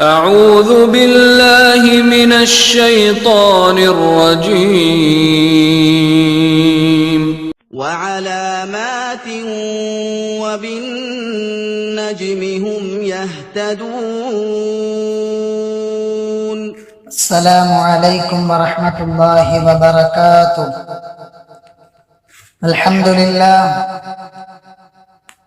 أعوذ بالله من الشيطان الرجيم. وعلامات وبالنجم هم يهتدون. السلام عليكم ورحمة الله وبركاته. الحمد لله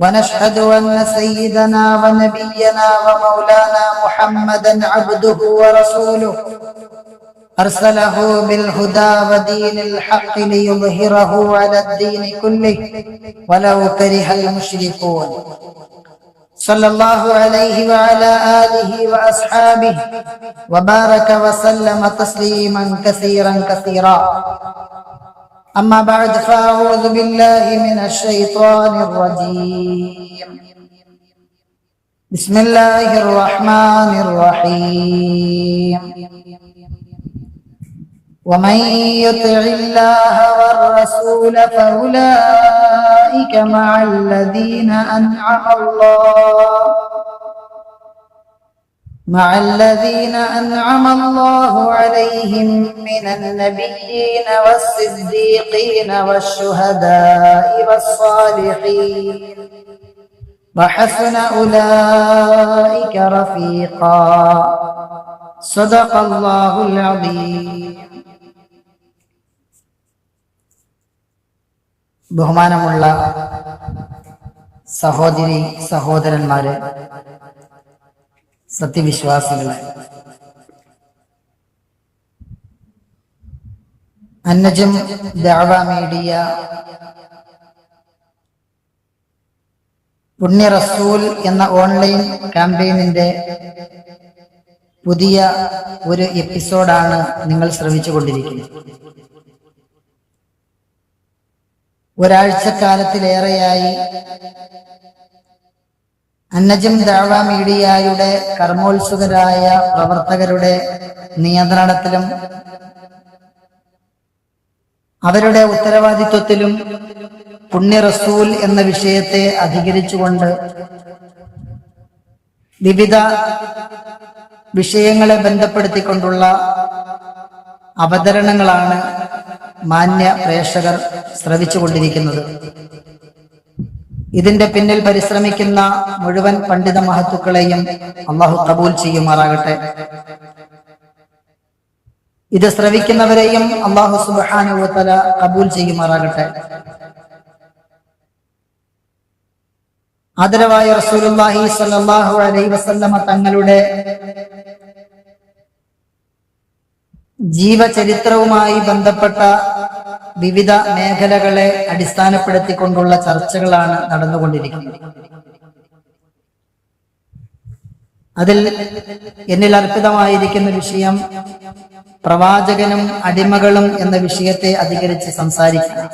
ونشهد أن سيدنا ونبينا ومولانا محمدا عبده ورسوله. أرسله بالهدى ودين الحق ليظهره على الدين كله ولو كره المشركون. صلى الله عليه وعلى آله وأصحابه وبارك وسلم تسليما كثيرا كثيرا. أما بعد فأعوذ بالله من الشيطان الرجيم. بسم الله الرحمن الرحيم. ومن يطع الله والرسول فأولئك مع الذين أنعم الله مع الذين أنعم الله عليهم من النبيين والصديقين والشهداء والصالحين وحسن أولئك رفيقا صدق الله العظيم ബഹുമാനമുള്ള സഹോദരി സഹോദരന്മാരെ സത്യവിശ്വാസികളെ. അന്നജം ദാവ മീഡിയ. പുണ്യ റസൂൽ എന്ന ഓൺലൈൻ ക്യാമ്പയിനിന്റെ പുതിയ ഒരു എപ്പിസോഡാണ് നിങ്ങൾ ശ്രവിച്ചുകൊണ്ടിരിക്കുന്നത് ഒരാഴ്ചക്കാലത്തിലേറെയായി അന്നജം ദാവ മീഡിയയുടെ കർമ്മോത്സുകരായ പ്രവർത്തകരുടെ നിയന്ത്രണത്തിലും അവരുടെ ഉത്തരവാദിത്വത്തിലും പുണ്യ റസൂൽ എന്ന വിഷയത്തെ അധികരിച്ചുകൊണ്ട് വിവിധ വിഷയങ്ങളെ ബന്ധപ്പെടുത്തിക്കൊണ്ടുള്ള അവതരണങ്ങളാണ് മാന്യ പ്രേക്ഷകർ ശ്രവിച്ചുകൊണ്ടിരിക്കുന്നത്. ഇതിന്റെ പിന്നിൽ പരിശ്രമിക്കുന്ന മുഴുവൻ പണ്ഡിത മഹത്തുക്കളെയും അള്ളാഹു കബൂൽ ചെയ്യുമാറാകട്ടെ. ഇത് ശ്രവിക്കുന്നവരെയും അള്ളാഹു സുബാനുവല കബൂൽ ചെയ്യുമാറാകട്ടെ. ആദരവായ റസൂലുല്ലാഹി സ്വല്ലല്ലാഹു അലൈഹി വസല്ലമ തങ്ങളുടെ ജീവചരിത്രവുമായി ബന്ധപ്പെട്ട വിവിധ മേഖലകളെ അടിസ്ഥാനപ്പെടുത്തിക്കൊണ്ടുള്ള ചർച്ചകളാണ് നടന്നുകൊണ്ടിരിക്കുന്നത്. അതിൽ എന്നിൽ അർപ്പിതമായിരിക്കുന്ന വിഷയം പ്രവാചകനും അടിമകളും എന്ന വിഷയത്തെ അധികരിച്ച് സംസാരിക്കണം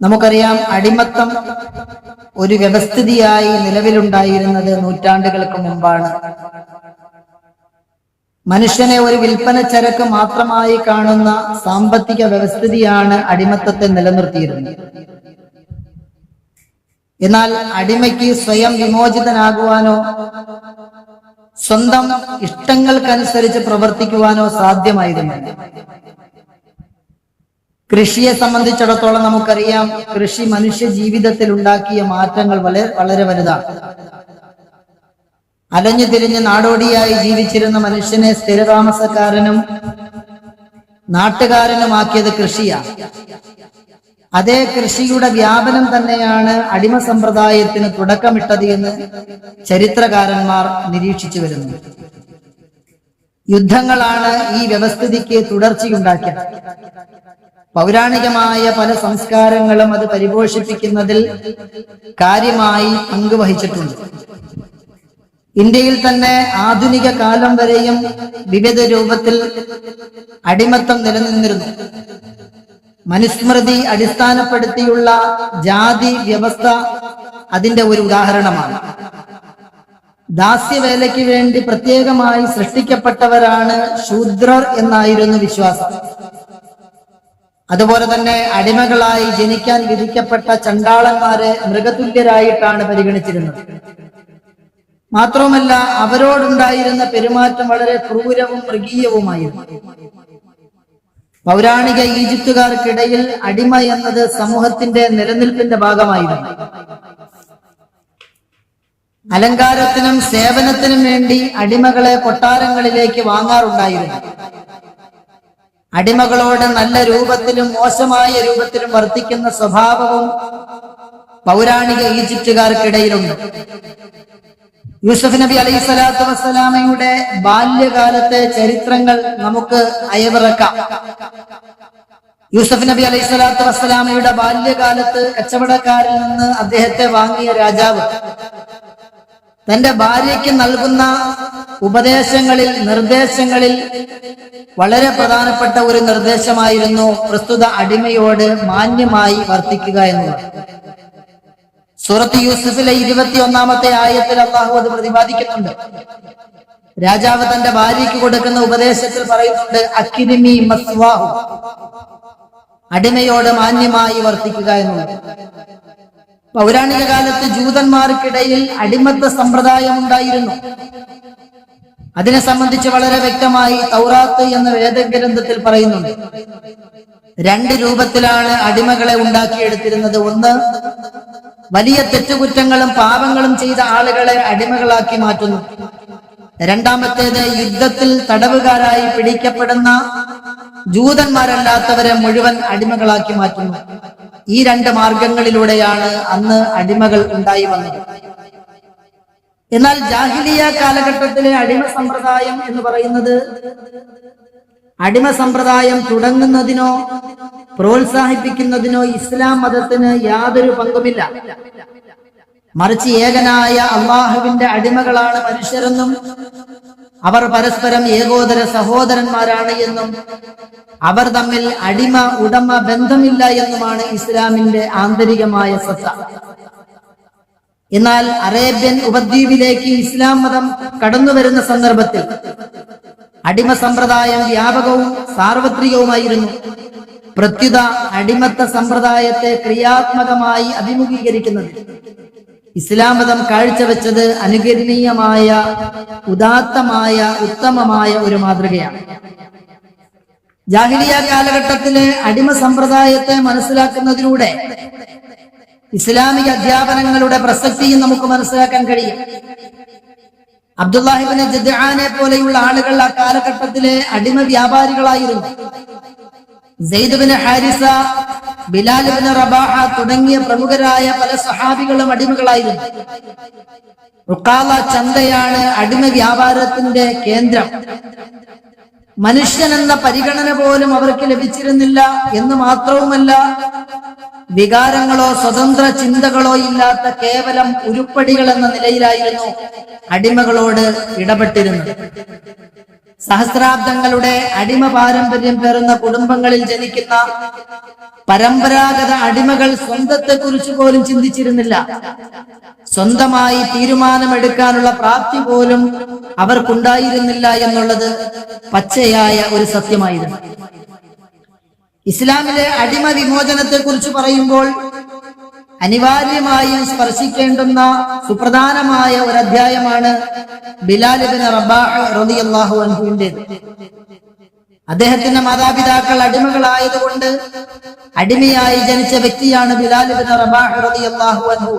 നമുക്കറിയാം അടിമത്തം ഒരു വ്യവസ്ഥിതിയായി നിലവിലുണ്ടായിരുന്നത് നൂറ്റാണ്ടുകൾക്ക് മുമ്പാണ്. മനുഷ്യനെ ഒരു വിൽപ്പന ചരക്ക് മാത്രമായി കാണുന്ന സാമ്പത്തിക വ്യവസ്ഥിതിയാണ് അടിമത്തത്തെ നിലനിർത്തിയിരുന്നത്. എന്നാൽ അടിമയ്ക്ക് സ്വയം വിമോചിതനാകുവാനോ സ്വന്തം ഇഷ്ടങ്ങൾക്കനുസരിച്ച് പ്രവർത്തിക്കുവാനോ സാധ്യമായിരുന്നില്ല കൃഷിയെ സംബന്ധിച്ചിടത്തോളം നമുക്കറിയാം കൃഷി മനുഷ്യ ജീവിതത്തിൽ ഉണ്ടാക്കിയ മാറ്റങ്ങൾ വളരെ വളരെ വലുതാണ്. അലഞ്ഞു തിരിഞ്ഞ് നാടോടിയായി ജീവിച്ചിരുന്ന മനുഷ്യനെ സ്ഥിരതാമസക്കാരനും നാട്ടുകാരനുമാക്കിയത് കൃഷിയാണ് അതേ കൃഷിയുടെ വ്യാപനം തന്നെയാണ് അടിമ സമ്പ്രദായത്തിന് തുടക്കമിട്ടത് എന്ന് ചരിത്രകാരന്മാർ നിരീക്ഷിച്ചു വരുന്നു. യുദ്ധങ്ങളാണ് ഈ വ്യവസ്ഥിതിക്ക് തുടർച്ചയുണ്ടാക്കിയത്. പൗരാണികമായ പല സംസ്കാരങ്ങളും അത് പരിപോഷിപ്പിക്കുന്നതിൽ കാര്യമായി പങ്കുവഹിച്ചിട്ടുണ്ട്. ഇന്ത്യയിൽ തന്നെ ആധുനിക കാലം വരെയും വിവിധ രൂപത്തിൽ അടിമത്തം നിലനിന്നിരുന്നു. മനുസ്മൃതി അടിസ്ഥാനപ്പെടുത്തിയുള്ള ജാതി വ്യവസ്ഥ അതിന്റെ ഒരു ഉദാഹരണമാണ്. ദാസ്യവേലയ്ക്ക് വേണ്ടി പ്രത്യേകമായി സൃഷ്ടിക്കപ്പെട്ടവരാണ് ശൂദ്രർ എന്നായിരുന്നു വിശ്വാസം. അതുപോലെ തന്നെ അടിമകളായി ജനിക്കാൻ വിധിക്കപ്പെട്ട ചണ്ടാളന്മാരെ മൃഗതുല്യരായിട്ടാണ് പരിഗണിച്ചിരുന്നത്. മാത്രവുമല്ല അവരോടുണ്ടായിരുന്ന പെരുമാറ്റം വളരെ ക്രൂരവും മൃഗീയവുമായിരുന്നു. പൗരാണിക ഈജിപ്തുകാർക്കിടയിൽ അടിമ എന്നത് സമൂഹത്തിന്റെ നിലനിൽപ്പിന്റെ ഭാഗമായിരുന്നു. അലങ്കാരത്തിനും സേവനത്തിനും വേണ്ടി അടിമകളെ കൊട്ടാരങ്ങളിലേക്ക് വാങ്ങാറുണ്ടായിരുന്നു. അടിമകളോട് നല്ല രൂപത്തിലും മോശമായ രൂപത്തിലും വർത്തിക്കുന്ന സ്വഭാവവും പൗരാണിക ഈജിപ്തുകാർക്കിടയിലുണ്ട്. യൂസഫ് നബി അലൈഹി സ്വലാത്തു വസ്സലാമയുടെ ബാല്യകാലത്തെ ചരിത്രങ്ങൾ നമുക്ക് അയവിറക്കാം. യൂസഫ് നബി അലൈഹി സ്വലാത്തു വസ്സലാമയുടെ ബാല്യകാലത്ത് കച്ചവടക്കാരിൽ നിന്ന് അദ്ദേഹത്തെ വാങ്ങിയ രാജാവ് തന്റെ ഭാര്യയ്ക്ക് നൽകുന്ന ഉപദേശങ്ങളിൽ നിർദ്ദേശങ്ങളിൽ വളരെ പ്രധാനപ്പെട്ട ഒരു നിർദ്ദേശമായിരുന്നു പ്രസ്തുത അടിമയോട് മാന്യമായി വർത്തിക്കുക എന്നുള്ളത്. സൂറത്ത് യൂസഫിലെ ഇരുപത്തി ഒന്നാമത്തെ ആയത്തിൽ അള്ളാഹു അത് പ്രതിപാദിക്കുന്നുണ്ട്. രാജാവ് തന്റെ ഭാര്യയ്ക്ക് കൊടുക്കുന്ന ഉപദേശത്തിൽ പറയുന്നുണ്ട് അക്കിരിമി മസ്വാഹു. അടിമയോട് മാന്യമായി വർത്തിക്കുക എന്ന് പൗരാണിക കാലത്ത് ജൂതന്മാർക്കിടയിൽ അടിമത്ത സമ്പ്രദായം ഉണ്ടായിരുന്നു. അതിനെ സംബന്ധിച്ച് വളരെ വ്യക്തമായി തൗറാത്ത് എന്ന വേദഗ്രന്ഥത്തിൽ പറയുന്നുണ്ട്. രണ്ട് രൂപത്തിലാണ് അടിമകളെ ഉണ്ടാക്കിയെടുത്തിരുന്നത്. ഒന്ന് വലിയ തെറ്റുകുറ്റങ്ങളും പാപങ്ങളും ചെയ്ത ആളുകളെ അടിമകളാക്കി മാറ്റുന്നു. രണ്ടാമത്തേത് യുദ്ധത്തിൽ തടവുകാരായി പിടിക്കപ്പെടുന്ന ജൂതന്മാരല്ലാത്തവരെ മുഴുവൻ അടിമകളാക്കി മാറ്റുന്നു. ഈ രണ്ട് മാർഗങ്ങളിലൂടെയാണ് അന്ന് അടിമകൾ ഉണ്ടായി വന്നത്. എന്നാൽ ജാഹിലിയ കാലഘട്ടത്തിലെ അടിമ സമ്പ്രദായം എന്ന് പറയുന്നത് അടിമ സമ്പ്രദായം തുടങ്ങുന്നതിനോ പ്രോത്സാഹിപ്പിക്കുന്നതിനോ ഇസ്ലാം മതത്തിന് യാതൊരു പങ്കുമില്ല. മറിച്ച് ഏകനായ അള്ളാഹുവിന്റെ അടിമകളാണ് മനുഷ്യരെന്നും അവർ പരസ്പരം ഏകോദര സഹോദരന്മാരാണ് എന്നും അവർ തമ്മിൽ അടിമ ഉടമ ബന്ധമില്ല എന്നുമാണ് ഇസ്ലാമിന്റെ ആന്തരികമായ സത്ത. എന്നാൽ അറേബ്യൻ ഉപദ്വീപിലേക്ക് ഇസ്ലാം മതം കടന്നു വരുന്ന സന്ദർഭത്തിൽ അടിമ സമ്പ്രദായം വ്യാപകവും സാർവത്രികവുമായിരുന്നു. പ്രത്യുത അടിമത്ത സമ്പ്രദായത്തെ ക്രിയാത്മകമായി അഭിമുഖീകരിക്കുന്നത്. ഇസ്ലാം മതം കാഴ്ചവെച്ചത് അനുകരണീയമായ ഉദാത്തമായ ഉത്തമമായ ഒരു മാതൃകയാണ്. ജാഹിലിയ കാലഘട്ടത്തിലെ അടിമ സമ്പ്രദായത്തെ മനസ്സിലാക്കുന്നതിലൂടെ ഇസ്ലാമിക അധ്യാപനങ്ങളുടെ പ്രസക്തിയും നമുക്ക് മനസ്സിലാക്കാൻ കഴിയും. അബ്ദുല്ലാഹിബിന് ജദ്ആനെ പോലെയുള്ള ആളുകൾ ആ കാലഘട്ടത്തിലെ അടിമ വ്യാപാരികളായിരുന്നു. സെയ്ദുബിന് ഹാരിസ ബിലാലിബിന് റബാഹ തുടങ്ങിയ പ്രമുഖരായ പല സഹാബികളും അടിമകളായിരുന്നു. റുക്കാല ചന്തയാണ് അടിമ വ്യാപാരത്തിന്റെ കേന്ദ്രം. മനുഷ്യൻ എന്ന പരിഗണന പോലും അവർക്ക് ലഭിച്ചിരുന്നില്ല എന്ന് മാത്രവുമല്ല വികാരങ്ങളോ സ്വതന്ത്ര ചിന്തകളോ ഇല്ലാത്ത കേവലം ഉരുപ്പടികൾ എന്ന നിലയിലായിരുന്നു അടിമകളോട് ഇടപെട്ടിരുന്നത്. സഹസ്രാബ്ദങ്ങളുടെ അടിമ പാരമ്പര്യം പേറുന്ന കുടുംബങ്ങളിൽ ജനിക്കുന്ന പരമ്പരാഗത അടിമകൾ സ്വന്തത്തെ കുറിച്ച് പോലും ചിന്തിച്ചിരുന്നില്ല. സ്വന്തമായി തീരുമാനമെടുക്കാനുള്ള പ്രാപ്തി പോലും അവർക്കുണ്ടായിരുന്നില്ല എന്നുള്ളത് പച്ചയായ ഒരു സത്യമായിരുന്നു. ഇസ്ലാമിലെ അടിമ വിമോചനത്തെ കുറിച്ച് പറയുമ്പോൾ അനിവാര്യമായും സ്പർശിക്കേണ്ടുന്ന സുപ്രധാനമായ ഒരു അധ്യായമാണ് ബിലാലിബിൻ അദ്ദേഹത്തിന്റെ മാതാപിതാക്കൾ അടിമകളായതുകൊണ്ട് അടിമയായി ജനിച്ച വ്യക്തിയാണ് ബിലാലിബിൻ അൻഹു.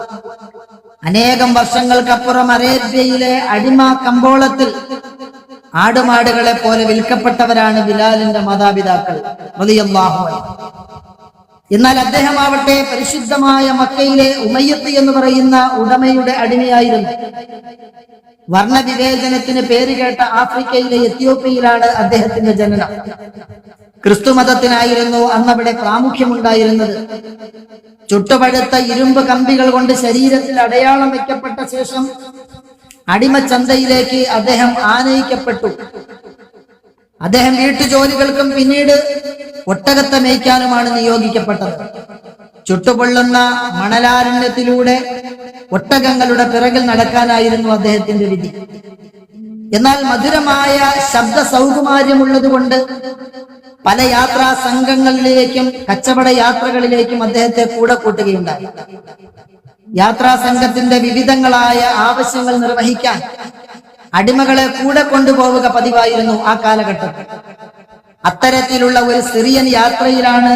അനേകം വർഷങ്ങൾക്കപ്പുറം അറേബ്യയിലെ അടിമ കമ്പോളത്തിൽ ആടുമാടുകളെ പോലെ വിൽക്കപ്പെട്ടവരാണ് ബിലാലിന്റെ മാതാപിതാക്കൾ. എന്നാൽ അദ്ദേഹം ആവട്ടെ പരിശുദ്ധമായ മക്കയിലെ ഉമയ്യത്ത് എന്ന് പറയുന്ന ഉടമയുടെ അടിമയായിരുന്നു. വർണവിവേചനത്തിന് പേര് കേട്ട ആഫ്രിക്കയിലെ എത്യോപ്യയിലാണ് അദ്ദേഹത്തിന്റെ ജനനം. ക്രിസ്തുമതത്തിനായിരുന്നു അന്നവിടെ പ്രാമുഖ്യമുണ്ടായിരുന്നത്. ചുട്ടുപഴുത്ത ഇരുമ്പ് കമ്പികൾ കൊണ്ട് ശരീരത്തിൽ അടയാളം വെക്കപ്പെട്ട ശേഷം അടിമച്ചന്തയിലേക്ക് അദ്ദേഹം ആനയിക്കപ്പെട്ടു. അദ്ദേഹം വീട്ടുജോലികൾക്കും പിന്നീട് ഒട്ടകത്തെ മേയ്ക്കാനുമാണ് നിയോഗിക്കപ്പെട്ടത്. ചുട്ടുപൊള്ളുന്ന മണലാരണ്യത്തിലൂടെ ഒട്ടകങ്ങളുടെ പിറകിൽ നടക്കാനായിരുന്നു അദ്ദേഹത്തിന്റെ വിധി. എന്നാൽ മധുരമായ ശബ്ദ സൗകുമാര്യമുള്ളത് കൊണ്ട് പല യാത്രാ സംഘങ്ങളിലേക്കും കച്ചവട യാത്രകളിലേക്കും അദ്ദേഹത്തെ കൂടെ കൂട്ടുകയുണ്ടായി. യാത്രാ സംഘത്തിന്റെ വിവിധങ്ങളായ ആവശ്യങ്ങൾ നിർവഹിക്കാൻ അടിമകളെ കൂടെ കൊണ്ടുപോവുക പതിവായിരുന്നു ആ കാലഘട്ടം. അത്തരത്തിലുള്ള ഒരു സിറിയൻ യാത്രയിലാണ്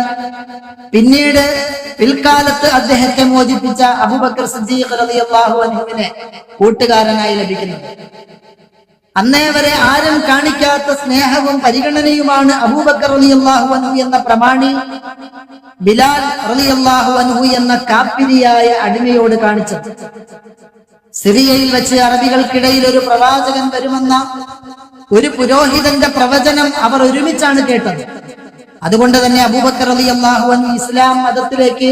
പിന്നീട് പിൽക്കാലത്ത് അദ്ദേഹത്തെ മോചിപ്പിച്ച അബൂബക്കർ സിദ്ദീഖ് റളിയല്ലാഹു കൂട്ടുകാരനായി ലഭിക്കുന്നത്. അന്നേ വരെ ആരും കാണിക്കാത്ത സ്നേഹവും പരിഗണനയുമാണ് അബൂബക്കർ റളിയല്ലാഹു അൻഹു എന്ന പ്രമാണി ബിലാൽ റളിയല്ലാഹു അൻഹു എന്ന കാപ്പിരിയായ അടിമയോട് കാണിച്ചത്. സിറിയയിൽ വെച്ച് അറബികൾക്കിടയിൽ ഒരു പ്രവാചകൻ വരുമെന്ന ഒരു പുരോഹിതന്റെ പ്രവചനം അവർ ഒരുമിച്ചാണ് കേട്ടത്. അതുകൊണ്ട് തന്നെ അബൂബക്കർ അലി അള്ളാഹു ഇസ്ലാം മതത്തിലേക്ക്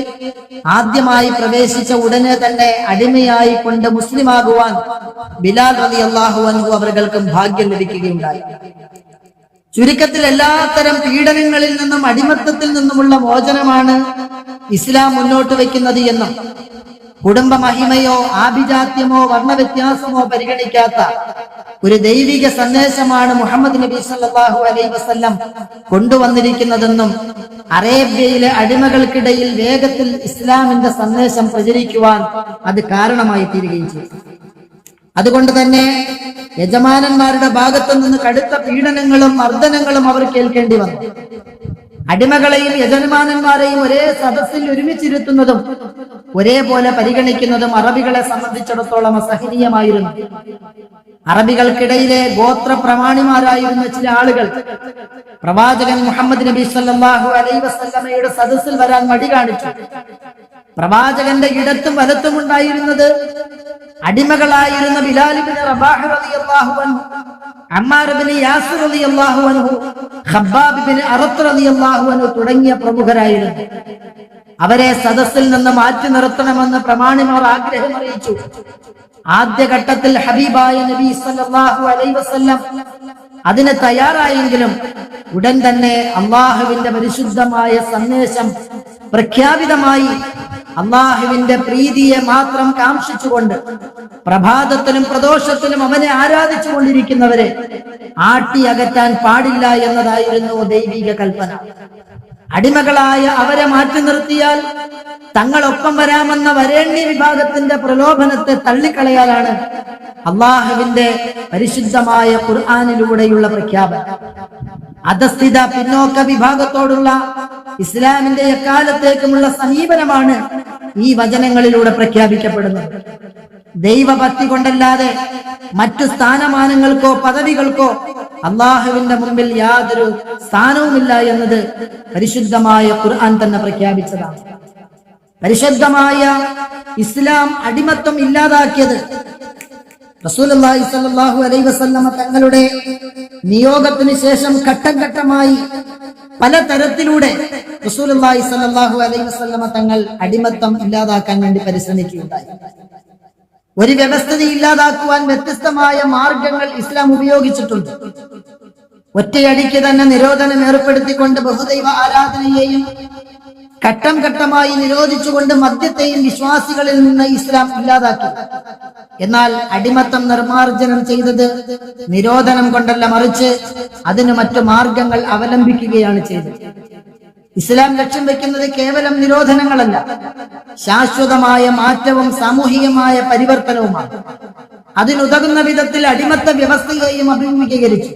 ആദ്യമായി പ്രവേശിച്ച ഉടനെ തന്നെ അടിമയായി കൊണ്ട് മുസ്ലിമാകുവാൻ ബിലാൽ അലി അള്ളാഹു അൻഹു അവർക്ക് ഭാഗ്യം ലഭിക്കുകയുണ്ടായി. ചുരുക്കത്തിൽ എല്ലാത്തരം പീഡനങ്ങളിൽ നിന്നും അടിമത്തത്തിൽ നിന്നുമുള്ള മോചനമാണ് ഇസ്ലാം മുന്നോട്ട് വെക്കുന്നത് എന്നും കുടുംബ മഹിമയോ ആഭിജാത്യമോ വർണവ്യത്യാസമോ പരിഗണിക്കാത്ത ഒരു ദൈവിക സന്ദേശമാണ് മുഹമ്മദ് നബി സല്ലാഹു അലൈ വസ്ല്ലം കൊണ്ടുവന്നിരിക്കുന്നതെന്നും അറേബ്യയിലെ അടിമകൾക്കിടയിൽ വേഗത്തിൽ ഇസ്ലാമിന്റെ സന്ദേശം പ്രചരിക്കുവാൻ അത് കാരണമായി തീരുകയും ചെയ്തു. അതുകൊണ്ട് തന്നെ യജമാനന്മാരുടെ ഭാഗത്തു നിന്ന് കടുത്ത പീഡനങ്ങളും മർദ്ദനങ്ങളും അവർ കേൾക്കേണ്ടി വന്നു. അടിമകളെയും യജമാനന്മാരെയും ഒരേ സദസ്സിൽ ഒരുമിച്ചിരുത്തുന്നതും ഒരേപോലെ പരിഗണിക്കുന്നതും അറബികളെ സംബന്ധിച്ചിടത്തോളം അസഹനീയമായിരുന്നു. അറബികൾക്കിടയിലെ ഗോത്ര പ്രമാണിമാരായിരുന്ന ചില ആളുകൾ പ്രവാചകൻ മുഹമ്മദ് നബി അലൈഹി വസല്ലമയുടെ സദസ്സിൽ വരാൻ മടി കാണിച്ചു. പ്രവാചകന്റെ ഇടത്തും വലത്തും ഉണ്ടായിരുന്നത് അടിമകളായിരുന്ന റളിയല്ലാഹു അൻഹു അമ്മാർ ഇബ്നു യാസിർ റളിയല്ലാഹു അൻഹു ഖബ്ബാബ് ഇബ്നു റളിയല്ലാഹു അൻഹു തുടങ്ങിയ പ്രമുഖരായിരുന്നു. അവരെ സദസ്സിൽ നിന്ന് മാറ്റി നിർത്തണമെന്ന് പ്രമാണിമാർ ആഗ്രഹം അറിയിച്ചു. ആദ്യഘട്ടത്തിൽ ഹബീബായ നബി സല്ലല്ലാഹു അലൈഹി വസല്ലം അതിന് തയ്യാറായെങ്കിലും ഉടൻ തന്നെ അള്ളാഹുവിന്റെ പരിശുദ്ധമായ സന്ദേശം പ്രഖ്യാപിതമായി അള്ളാഹുവിന്റെ പ്രീതിയെ മാത്രം കാംക്ഷിച്ചുകൊണ്ട് പ്രഭാതത്തിലും പ്രദോഷത്തിലും അവനെ ആരാധിച്ചു കൊണ്ടിരിക്കുന്നവരെ ആട്ടി അകറ്റാൻ പാടില്ല എന്നതായിരുന്നു ദൈവിക കൽപ്പന. അടിമകളായ അവരെ മാറ്റി നിർത്തിയാൽ തങ്ങളൊപ്പം വരാമെന്ന വരേണ്യ വിഭാഗത്തിന്റെ പ്രലോഭനത്തെ തള്ളിക്കളയാലാണ് അള്ളാഹുവിന്റെ പരിശുദ്ധമായ ഖുർആാനിലൂടെയുള്ള പ്രഖ്യാപനം. അധസ്ഥിത പിന്നോക്ക വിഭാഗത്തോടുള്ള ഇസ്ലാമിന്റെ എക്കാലത്തേക്കുമുള്ള സമീപനമാണ് ഈ വചനങ്ങളിലൂടെ പ്രഖ്യാപിക്കപ്പെടുന്നത്. ദൈവഭക്തി കൊണ്ടല്ലാതെ മറ്റു സ്ഥാനമാനങ്ങൾക്കോ പദവികൾക്കോ അള്ളാഹുവിന്റെ മുമ്പിൽ യാതൊരു സ്ഥാനവുമില്ല എന്നത് പരിശുദ്ധമായ ഖുർആൻ തന്നെ പ്രഖ്യാപിച്ചതാണ്. പരിശുദ്ധമായ ഇസ്ലാം അടിമത്വം ഇല്ലാതാക്കിയത് സ്വല്ലല്ലാഹു അലൈഹി വസല്ലമ തങ്ങളുടെ നിയോഗത്തിന് ശേഷം ഘട്ടം ഘട്ടമായി പല തരത്തിലൂടെ സ്വല്ലല്ലാഹു അലൈഹി വസല്ലമ തങ്ങൾ അടിമത്തം ഇല്ലാതാക്കാൻ വേണ്ടി പരിശ്രമിക്കുകയുണ്ടായി. ഒരു വ്യവസ്ഥത ഇല്ലാതാക്കുവാൻ വ്യത്യസ്തമായ മാർഗങ്ങൾ ഇസ്ലാം ഉപയോഗിച്ചിട്ടുണ്ട്. ഒറ്റയടിക്ക് തന്നെ നിരോധനം ഏർപ്പെടുത്തിക്കൊണ്ട് ബഹുദൈവ ആരാധനയെയും ഘട്ടം ഘട്ടമായി നിരോധിച്ചുകൊണ്ട് മദ്യത്തെയും വിശ്വാസികളിൽ നിന്ന് ഇസ്ലാം ഇല്ലാതാക്കി. എന്നാൽ അടിമത്തം നിർമാർജനം ചെയ്തത് നിരോധനം കൊണ്ടല്ല മറിച്ച് അതിന് മറ്റു മാർഗങ്ങൾ അവലംബിക്കുകയാണ് ചെയ്തത്. ഇസ്ലാം ലക്ഷ്യം വെക്കുന്നത് കേവലം നിരോധനങ്ങളല്ല. ശാശ്വതമായ മാറ്റവും സാമൂഹികമായ പരിവർത്തനവുമാണ്. അതിനുതകുന്ന വിധത്തിൽ അടിമത്ത വ്യവസ്ഥയെയും അഭിമുഖീകരിച്ചു.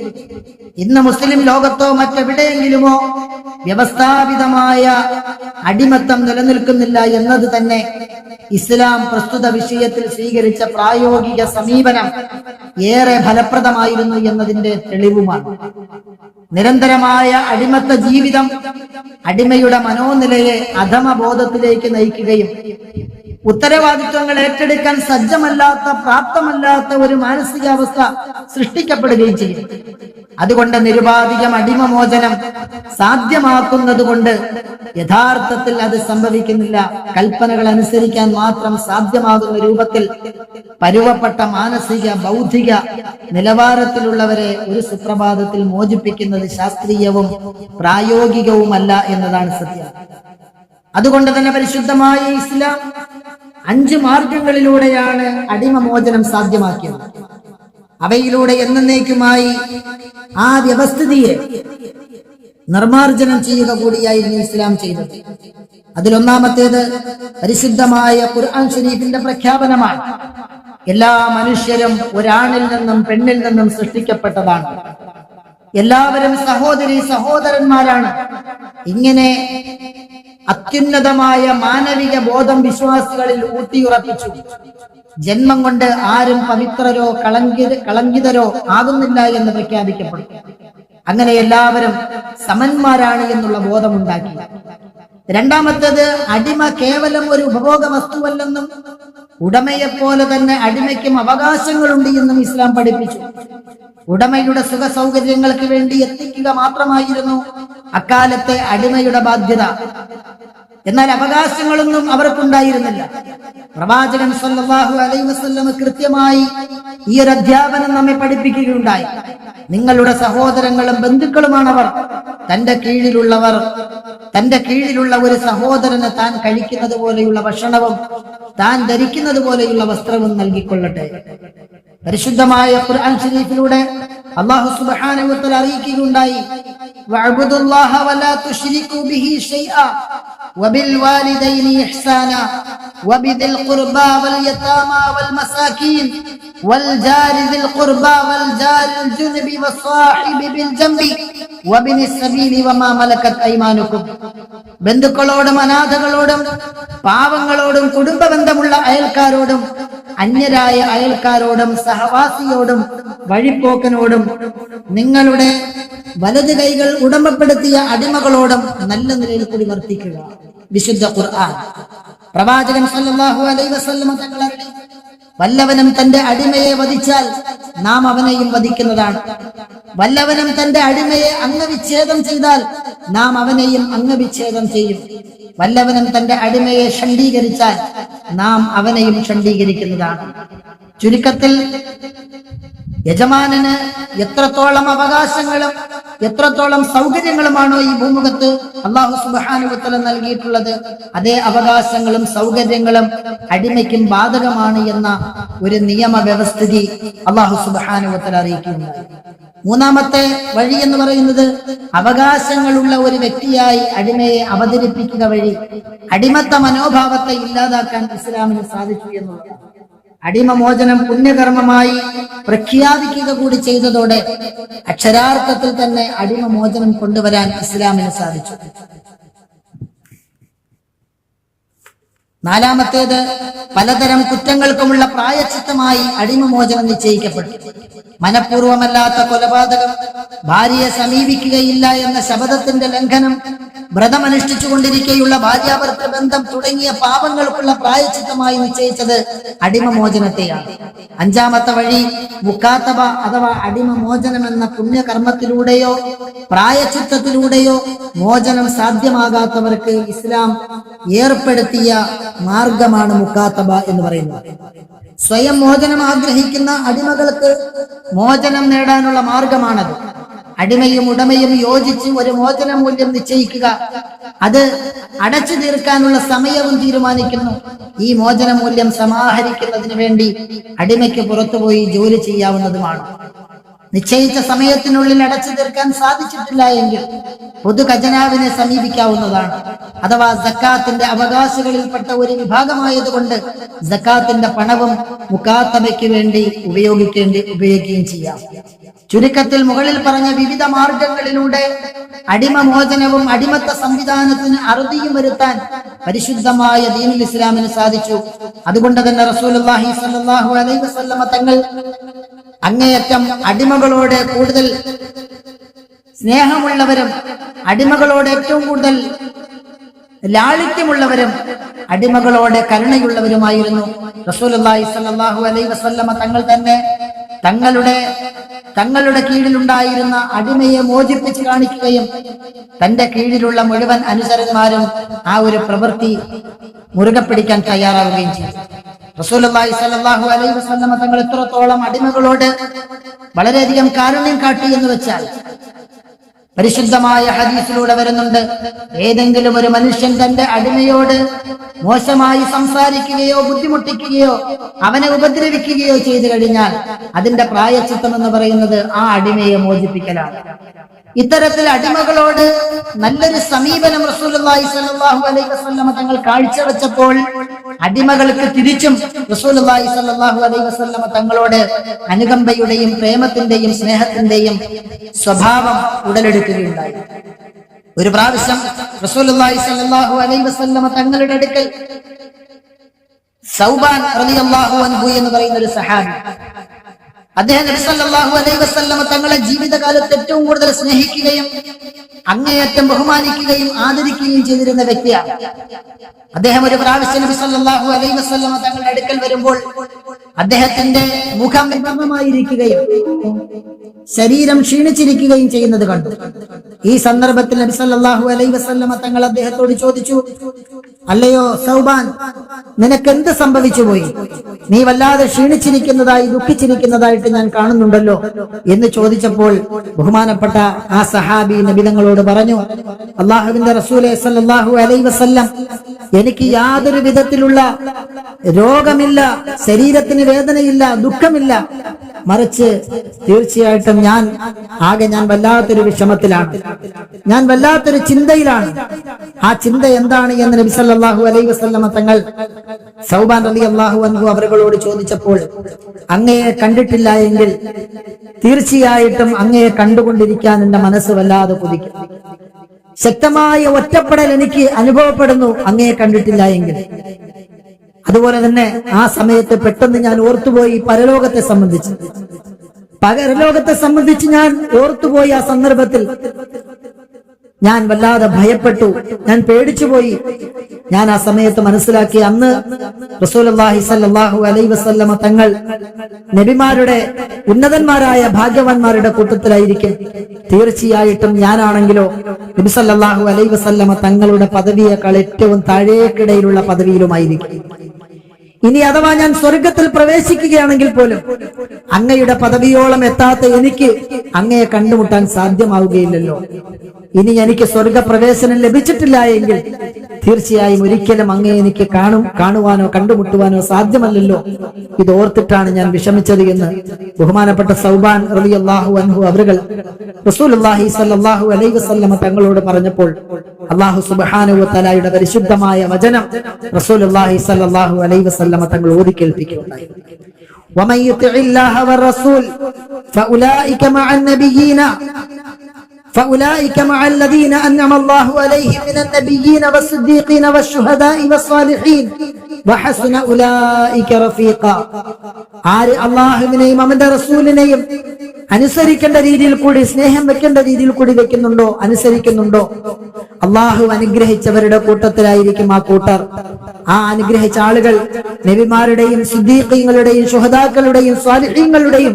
ഇന്ന് മുസ്ലിം ലോകത്തോ മറ്റെവിടെയെങ്കിലുമോ വ്യവസ്ഥാപിതമായ അടിമത്തം നിലനിൽക്കുന്നില്ല എന്നത് തന്നെ ഇസ്ലാം പ്രസ്തുത വിഷയത്തിൽ സ്വീകരിച്ച പ്രായോഗിക സമീപനം ഏറെ ഫലപ്രദമായിരുന്നു എന്നതിന്റെ തെളിവുമാണ്. നിരന്തരമായ അടിമത്ത ജീവിതം അടിമയുടെ മനോനിലയെ അധമബോധത്തിലേക്ക് നയിക്കുകയും ഉത്തരവാദിത്വങ്ങൾ ഏറ്റെടുക്കാൻ സജ്ജമല്ലാത്ത പ്രാപ്തമല്ലാത്ത ഒരു മാനസികാവസ്ഥ സൃഷ്ടിക്കപ്പെടുകയും ചെയ്യും. അതുകൊണ്ട് നിരുപാധികം അടിമമോചനം സാധ്യമാക്കുന്നത് കൊണ്ട് യഥാർത്ഥത്തിൽ അത് സംഭവിക്കുന്നില്ല. കൽപ്പനകൾ അനുസരിക്കാൻ മാത്രം സാധ്യമാകുന്ന രൂപത്തിൽ പരുവപ്പെട്ട മാനസിക ബൗദ്ധിക നിലവാരത്തിലുള്ളവരെ ഒരു സുപ്രഭാതത്തിൽ മോചിപ്പിക്കുന്നത് ശാസ്ത്രീയവും പ്രായോഗികവുമല്ല എന്നതാണ് സത്യം. അതുകൊണ്ട് തന്നെ പരിശുദ്ധമായ ഇസ്ലാം അഞ്ച് മാർഗങ്ങളിലൂടെയാണ് അടിമമോചനം സാധ്യമാക്കിയത്. അവയിലൂടെ എന്നേക്കുമായി ആ വ്യവസ്ഥിതിയെ നിർമാർജനം ചെയ്യുക കൂടിയായിരുന്നു ഇസ്ലാം ചെയ്തത്. അതിലൊന്നാമത്തേത് പരിശുദ്ധമായ ഖുർആൻ ഷരീഫിന്റെ പ്രഖ്യാപനമാണ്. എല്ലാ മനുഷ്യരും ഒരാണിൽ നിന്നും പെണ്ണിൽ നിന്നും സൃഷ്ടിക്കപ്പെട്ടതാണ്. എല്ലാവരും സഹോദരി സഹോദരന്മാരാണ്. ഇങ്ങനെ അത്യുന്നതമായ മാനവിക ബോധം വിശ്വാസികളിൽ ഊട്ടിയുറപ്പിച്ചു. ജന്മം കൊണ്ട് ആരും പവിത്രരോ കളങ്കിത കളങ്കിതരോ ആകുന്നില്ല എന്ന് പ്രഖ്യാപിക്കപ്പെടും. അങ്ങനെ എല്ലാവരും സമന്മാരാണ് എന്നുള്ള ബോധമുണ്ടാക്കി. രണ്ടാമത്തേത് അടിമ കേവലം ഒരു ഉപഭോഗ വസ്തുവല്ലെന്നും ഉടമയെ പോലെ തന്നെ അടിമയ്ക്കും അവകാശങ്ങളുണ്ട് എന്നും ഇസ്ലാം പഠിപ്പിച്ചു. ഉടമയുടെ സുഖ സൗകര്യങ്ങൾക്ക് വേണ്ടി എത്തിക്കുക മാത്രമായിരുന്നു അക്കാലത്തെ അടിമയുടെ ബാധ്യത. എന്നാൽ അവകാശങ്ങളൊന്നും അവർക്കുണ്ടായിരുന്നില്ല. പ്രവാചകൻ സല്ലാഹു അലൈ വസ്ല്ലം കൃത്യമായി ഈ ഒരു അധ്യാപനം നമ്മെ പഠിപ്പിക്കുകയുണ്ടായി. നിങ്ങളുടെ സഹോദരങ്ങളും ബന്ധുക്കളുമാണവർ തന്റെ കീഴിലുള്ളവർ തന്റെ കീഴിലുള്ള ഒരു സഹോദരന് താൻ കഴിക്കുന്നത് പോലെയുള്ള ഭക്ഷണവും താൻ ധരിക്കുന്നത് പോലെയുള്ള വസ്ത്രവും നൽകിക്കൊള്ളട്ടെ. പരിശുദ്ധമായ ഖുർആൻ ഷരീഫിലൂടെ അല്ലാഹു സുബ്ഹാനഹു വ തആല അറിയിക്കുകയുണ്ടായി വഅബ്ദുല്ലാഹ വലാ തുശ്രികൂ ബിഹി ഷൈആ وبالوالدين إحسانا وبذي القربى واليتامى والمساكين والجار ذي القربى والجار الجنب والصاحب بالجنب وابن السبيل وما ملكت أيمانكم ബന്ധുക്കളോടും അനാഥകളോടും പാവങ്ങളോടും കുടുംബ ബന്ധമുള്ള അയൽക്കാരോടും അന്യരായ അയൽക്കാരോടും സഹവാസിയോടും വഴിപ്പോക്കനോടും നിങ്ങളുടെ വലത് കൈകൾ ഉടമപ്പെടുത്തിയ അടിമകളോടും നല്ല നിലയിൽ കൂടി വർത്തിക്കുക. വിശുദ്ധ ഖുർആൻ. പ്രവാചകൻ സല്ലല്ലാഹു അലൈഹി വസല്ലമ തങ്ങൾ വല്ലവനും തന്റെ അടിമയെ വധിച്ചാൽ നാം അവനെയും വധിക്കുന്നതാണ്. വല്ലവനും തന്റെ അടിമയെ അംഗവിച്ഛേദം ചെയ്താൽ നാം അവനെയും അംഗവിച്ഛേദം ചെയ്യും. വല്ലവനും തന്റെ അടിമയെ ഷണ്ഡീകരിച്ചാൽ നാം അവനെയും ഷണ്ഡീകരിക്കുന്നതാണ്. ചുരുക്കത്തിൽ യജമാനന് എത്രത്തോളം അവകാശങ്ങളും എത്രത്തോളം സൗകര്യങ്ങളുമാണോ ഈ ഭൂമുഖത്ത് അള്ളാഹു സുബാനുവത്തല നൽകിയിട്ടുള്ളത് അതേ അവകാശങ്ങളും സൗകര്യങ്ങളും അടിമയ്ക്കും ബാധകമാണ് എന്ന ഒരു നിയമ വ്യവസ്ഥിതി അള്ളാഹു സുബാനുവത്തല അറിയിക്കുന്നുണ്ട് മൂന്നാമത്തെ വഴി എന്ന് പറയുന്നത് അവകാശങ്ങളുള്ള ഒരു വ്യക്തിയായി അടിമയെ അവതരിപ്പിക്കുക വഴി അടിമത്ത മനോഭാവത്തെ ഇല്ലാതാക്കാൻ ഇസ്ലാമിന് സാധിച്ചു എന്നുള്ളതാണ് അടിമമോചനം പുണ്യകർമ്മമായി പ്രഖ്യാപിക്കുക കൂടി ചെയ്തതോടെ അക്ഷരാർത്ഥത്തിൽ തന്നെ അടിമമോചനം കൊണ്ടുവരാൻ ഇസ്ലാമിന് സാധിച്ചു. നാലാമത്തേത് പലതരം കുറ്റങ്ങൾക്കുമുള്ള പ്രായച്ചിത്തമായി അടിമമോചനം നിശ്ചയിക്കപ്പെട്ടു. മനഃപൂർവമല്ലാത്ത കൊലപാതകം ഭാര്യയെ സമീപിക്കുകയില്ല എന്ന ശബദത്തിന്റെ ലംഘനം വ്രതമനുഷ്ഠിച്ചു കൊണ്ടിരിക്കെയുള്ള ഭാര്യാഭർത്തൃ ബന്ധം തുടങ്ങിയ പാപങ്ങൾക്കുള്ള പ്രായച്ചിത്തമായി നിശ്ചയിച്ചത് അടിമമോചനത്തെയാണ്. അഞ്ചാമത്തെ വഴി മുക്കാത്തവ അഥവാ അടിമമോചനം എന്ന പുണ്യകർമ്മത്തിലൂടെയോ പ്രായച്ചിത്തത്തിലൂടെയോ മോചനം സാധ്യമാകാത്തവർക്ക് ഇസ്ലാം ഏർപ്പെടുത്തിയ മാർഗമാണ് മുക്കാത്തബ എന്ന് പറയുന്നത്. സ്വയം മോചനം ആഗ്രഹിക്കുന്ന അടിമകൾക്ക് മോചനം നേടാനുള്ള മാർഗമാണത്. അടിമയും ഉടമയും യോജിച്ച് ഒരു മോചന മൂല്യം നിശ്ചയിക്കുക. അത് അടച്ചു തീർക്കാനുള്ള സമയവും തീരുമാനിക്കുന്നു. ഈ മോചന മൂല്യം സമാഹരിക്കുന്നതിന് വേണ്ടി അടിമയ്ക്ക് പുറത്തുപോയി ജോലി ചെയ്യാവുന്നതുമാണ്. നിശ്ചയിച്ച സമയത്തിനുള്ളിൽ അടച്ചു തീർക്കാൻ സാധിച്ചിട്ടില്ല എങ്കിൽ പൊതു ഖജനാവിനെ സമീപിക്കാവുന്നതാണ്. അഥവാ സക്കാത്തിന്റെ അവകാശികളിൽപ്പെട്ട ഒരു വിഭാഗമായതുകൊണ്ട് സക്കാത്തിന്റെ പണവും മുക്കാത്തബയ്ക്ക് വേണ്ടി ഉപയോഗിക്കേണ്ടി ഉപയോഗിക്കുകയും ചെയ്യാം. ചുരുക്കത്തിൽ മുകളിൽ പറഞ്ഞ വിവിധ മാർഗങ്ങളിലൂടെ അടിമമോചനവും അടിമത്ത സംവിധാനത്തിന് അറുതിയും വരുത്താൻ പരിശുദ്ധമായ ദീനുൽ ഇസ്ലാമിന് സാധിച്ചു. അതുകൊണ്ട് തന്നെ റസൂൽ അലൈഹി വസല്ലമ തങ്ങൾ അങ്ങേയറ്റം അടിമകളോട് കൂടുതൽ സ്നേഹമുള്ളവരും അടിമകളോട് ഏറ്റവും കൂടുതൽ ലാളിത്യമുള്ളവരും അടിമകളോട് കരുണയുള്ളവരുമായിരുന്നു. റസൂലുള്ളാഹി സ്വല്ലല്ലാഹു അലൈഹി വസല്ലമ തങ്ങൾ തന്നെ തങ്ങളുടെ തങ്ങളുടെ കീഴിലുണ്ടായിരുന്ന അടിമയെ മോചിപ്പിച്ച് കാണിക്കുകയും തന്റെ കീഴിലുള്ള മുഴുവൻ അനുചരന്മാരും ആ ഒരു പ്രവൃത്തി മുറുകെ പിടിക്കാൻ തയ്യാറാവുകയും ചെയ്തു. അലൈഹി തങ്ങൾ എത്രത്തോളം അടിമകളോട് വളരെയധികം കാരുണ്യം കാട്ടി എന്ന് വെച്ചാൽ പരിശുദ്ധമായ ഹദീസിലൂടെ വരുന്നുണ്ട് ഏതെങ്കിലും ഒരു മനുഷ്യൻ തന്റെ അടിമയോട് മോശമായി സംസാരിക്കുകയോ ബുദ്ധിമുട്ടിക്കുകയോ അവനെ ഉപദ്രവിക്കുകയോ ചെയ്തു കഴിഞ്ഞാൽ അതിന്റെ പ്രായച്ചിത്തം എന്ന് പറയുന്നത് ആ അടിമയെ മോചിപ്പിക്കലാണ്. ഇത്തരത്തിൽ അടിമകളോട് നല്ലൊരു സമീപനം റസൂലുള്ളാഹി സ്വല്ലല്ലാഹു അലൈഹി വസല്ലമ തങ്ങൾ കാഴ്ചവെച്ചപ്പോൾ അടിമകൾക്ക് തിരിച്ചും റസൂലുള്ളാഹി സ്വല്ലല്ലാഹു അലൈഹി വസല്ലമ തങ്ങളോട് അനുകമ്പയുടെയും പ്രേമത്തിന്റെയും സ്നേഹത്തിന്റെയും സ്വഭാവം ഉടലെടുക്കുകയുണ്ടായി. ഒരു പ്രാവശ്യം റസൂലുള്ളാഹി സ്വല്ലല്ലാഹു അലൈഹി വസല്ലമ തങ്ങളുടെ അടുക്കൽ സൗബാൻ റളിയല്ലാഹു അൻഹു എന്ന് പറയുന്ന ഒരു സഹാബി അദ്ദേഹം നബി സല്ലല്ലാഹു അലൈഹി വസല്ലമ തങ്ങളെ ജീവിതകാലത്ത് ഏറ്റവും കൂടുതൽ സ്നേഹിക്കുകയും അങ്ങേയറ്റം ബഹുമാനിക്കുകയും ആദരിക്കുകയും ചെയ്തിരുന്ന വ്യക്തിയാണ്. അദ്ദേഹം ഒരു പ്രാവശ്യം നബി അലൈഹി വസല്ലമ തങ്ങളുടെ അടുക്കൽ വരുമ്പോൾ അദ്ദേഹത്തിന്റെ മുഖം വിഭവമായിരിക്കുകയും ശരീരം ക്ഷീണിച്ചിരിക്കുകയും ചെയ്യുന്നത് കണ്ടു. ഈ സന്ദർഭത്തിൽ നബി സല്ലല്ലാഹു അലൈഹി വസല്ലമ തങ്ങൾ അദ്ദേഹത്തോട് ചോദിച്ചു അല്ലയോ സൗബാൻ നിനക്ക് എന്ത് സംഭവിച്ചു പോയി? നീ വല്ലാതെ ക്ഷീണിച്ചിരിക്കുന്നതായി ദുഃഖിച്ചിരിക്കുന്നതായിട്ട് ഞാൻ കാണുന്നുണ്ടല്ലോ. എന്ന് ചോദിച്ചപ്പോൾ ബഹുമാനപ്പെട്ട ആ സഹാബി നബിതങ്ങളോട് പറഞ്ഞു അള്ളാഹുവിന്റെ റസൂലെ സല്ലല്ലാഹു അലൈ വസല്ലം എനിക്ക് യാതൊരു വിധത്തിലുള്ള രോഗമില്ല ശരീരത്തിന് വേദനയില്ല ദുഃഖമില്ല. മറിച്ച് തീർച്ചയായിട്ടും ഞാൻ ആകെ ഞാൻ വല്ലാത്തൊരു വിഷമത്തിലാണ്. ഞാൻ വല്ലാത്തൊരു ചിന്തയിലാണ്. ആ ചിന്ത എന്താണ് എന്ന് നബി സല്ലല്ലാഹു അലൈഹി വസല്ലമ തങ്ങൾ സൗബാൻ അലി അള്ളാഹു അൻഹു അവരുകളോട് ചോദിച്ചപ്പോൾ അങ്ങയെ കണ്ടിട്ടില്ല എങ്കിൽ തീർച്ചയായിട്ടും അങ്ങയെ കണ്ടുകൊണ്ടിരിക്കാൻ എന്റെ മനസ്സ് വല്ലാതെ കുതിക്കും. ശക്തമായ ഒറ്റപ്പെടൽ എനിക്ക് അനുഭവപ്പെടുന്നു അങ്ങയെ കണ്ടിട്ടില്ല എങ്കിൽ. അതുപോലെ തന്നെ ആ സമയത്ത് പെട്ടെന്ന് ഞാൻ ഓർത്തുപോയി പരലോകത്തെ സംബന്ധിച്ച്. പരലോകത്തെ സംബന്ധിച്ച് ഞാൻ ഓർത്തുപോയി ആ സന്ദർഭത്തിൽ. ഞാൻ വല്ലാതെ ഭയപ്പെട്ടു. ഞാൻ പേടിച്ചുപോയി. ഞാൻ ആ സമയത്ത് മനസ്സിലാക്കി അന്ന് റസൂലുള്ളാഹി സല്ലാഹു അലൈഹി വസല്ലമ തങ്ങൾ നബിമാരുടെ ഉന്നതന്മാരായ ഭാഗ്യവാന്മാരുടെ കൂട്ടത്തിലായിരിക്കും. തീർച്ചയായിട്ടും ഞാനാണെങ്കിലോ നബി സല്ലല്ലാഹു അലൈഹി വസല്ലമ തങ്ങളുടെ പദവിയേക്കാൾ ഏറ്റവും താഴേക്കിടയിലുള്ള പദവിയിലുമായിരിക്കും. ഇനി അഥവാ ഞാൻ സ്വർഗത്തിൽ പ്രവേശിക്കുകയാണെങ്കിൽ പോലും അങ്ങയുടെ പദവിയോളം എത്താത്ത എനിക്ക് അങ്ങയെ കണ്ടുമുട്ടാൻ സാധ്യമാവുകയില്ലല്ലോ. ഇനി എനിക്ക് സ്വർഗപ്രവേശനം ലഭിച്ചിട്ടില്ല എങ്കിൽ തീർച്ചയായും ഒരിക്കലും അങ്ങയെ എനിക്ക് കാണും കാണുവാനോ കണ്ടുമുട്ടുവാനോ സാധ്യമല്ലല്ലോ. ഇത് ഓർത്തിട്ടാണ് ഞാൻ വിഷമിച്ചത് എന്ന് ബഹുമാനപ്പെട്ട സൗബാൻ റളിയല്ലാഹു അൻഹു അവരുകൾ റസൂലുള്ളാഹി സ്വല്ലല്ലാഹു അലൈഹി വസല്ലമ തങ്ങളോട് പറഞ്ഞപ്പോൾ അള്ളാഹു സുബ്ഹാനഹു വതആലയുടെ പരിശുദ്ധമായ വചനം റസൂലുള്ളാഹി സ്വല്ലല്ലാഹു അലൈഹി വസല്ലമ തങ്ങൾ ഓതി കേൾപ്പിക്കുകയുണ്ടായി ومن يطع الله والرسول فأولئك مع النبيين فأولئك مع الذين أنعم الله عليهم من النبيين والصديقين والشهداء والصالحين وحسن أولئك رفيقا ആര് അള്ളാഹുവിനെയും അവന്റെ റസൂലിനെയും അനുസരിക്കേണ്ട രീതിയിൽ കൂടി സ്നേഹം വെക്കേണ്ട രീതിയിൽ കൂടി വെക്കുന്നുണ്ടോ അനുസരിക്കുന്നുണ്ടോ അള്ളാഹു അനുഗ്രഹിച്ചവരുടെ കൂട്ടത്തിലായിരിക്കും ആ കൂട്ടർ ആ അനുഗ്രഹിച്ച ആളുകൾ നബിമാരുടെയും സിദ്ദീഖീങ്ങളുടെയും ശുഹദാക്കളുടെയും സ്വാലിഹീങ്ങളുടെയും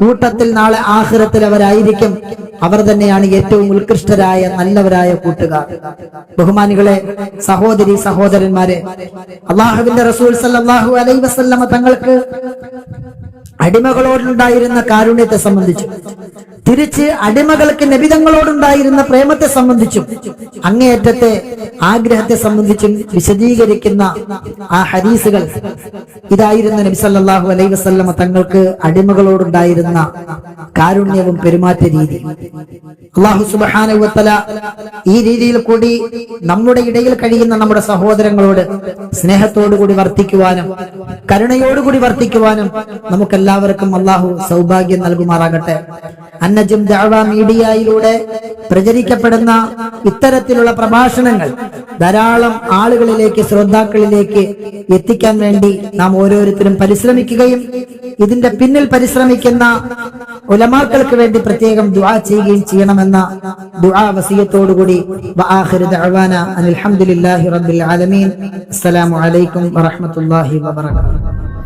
കൂട്ടത്തിൽ നാളെ ആഹ്റത്തിൽ അവരായിരിക്കും. അവർ തന്നെയാണ് ഏറ്റവും ഉത്കൃഷ്ടരായ നല്ലവരായ കൂട്ടുകാർ. ബഹുമാനികളെ സഹോദരി സഹോദരന്മാരെ അള്ളാഹുവിന്റെ റസൂൽ സല്ലല്ലാഹു അലൈഹി വസല്ലമ തങ്ങൾക്ക് അടിമകളോടുണ്ടായിരുന്ന കാരുണ്യത്തെ സംബന്ധിച്ചും തിരിച്ച് അടിമകൾക്ക് നബിതങ്ങളോടുണ്ടായിരുന്ന പ്രേമത്തെ സംബന്ധിച്ചും അങ്ങേയറ്റത്തെ ആഗ്രഹത്തെ സംബന്ധിച്ചും വിശദീകരിക്കുന്ന ആ ഹരീസുകൾ ഇതായിരുന്നു നബി സല്ലാഹു അലൈ വസ്ല്ലമ തങ്ങൾക്ക് അടിമകളോടുണ്ടായിരുന്ന കാരുണ്യവും പെരുമാറ്റ രീതി. അള്ളാഹു സുബാന ഈ രീതിയിൽ കൂടി നമ്മുടെ ഇടയിൽ കഴിയുന്ന നമ്മുടെ സഹോദരങ്ങളോട് സ്നേഹത്തോടുകൂടി വർത്തിക്കുവാനും കരുണയോടുകൂടി വർത്തിക്കുവാനും നമുക്കെല്ലാവർക്കും അള്ളാഹു സൗഭാഗ്യം നൽകുമാറാകട്ടെ. അന്നജും ദഅവ മീഡിയയിലൂടെ പ്രചരിക്കപ്പെടുന്ന ഇത്തരത്തിലുള്ള പ്രഭാഷണങ്ങൾ ധാരാളം ആളുകളിലേക്ക് ശ്രോതാക്കളിലേക്ക് എത്തിക്കാൻ വേണ്ടി നാം ഓരോരുത്തരും പരിശ്രമിക്കുകയും ഇതിന്റെ പിന്നിൽ പരിശ്രമിക്കുന്ന ഉലമാക്കൾക്ക് വേണ്ടി പ്രത്യേകം ദുആ ചെയ്യുകയും ചെയ്യണമെന്ന ദുആ വസിയത്തോടുകൂടി വആഖിറു ദഅവാന അൽഹംദുലില്ലാഹി റബ്ബിൽ ആലമീൻ. അസ്സലാമു അലൈക്കും വറഹ്മത്തുള്ളാഹി വബറകാതുഹു.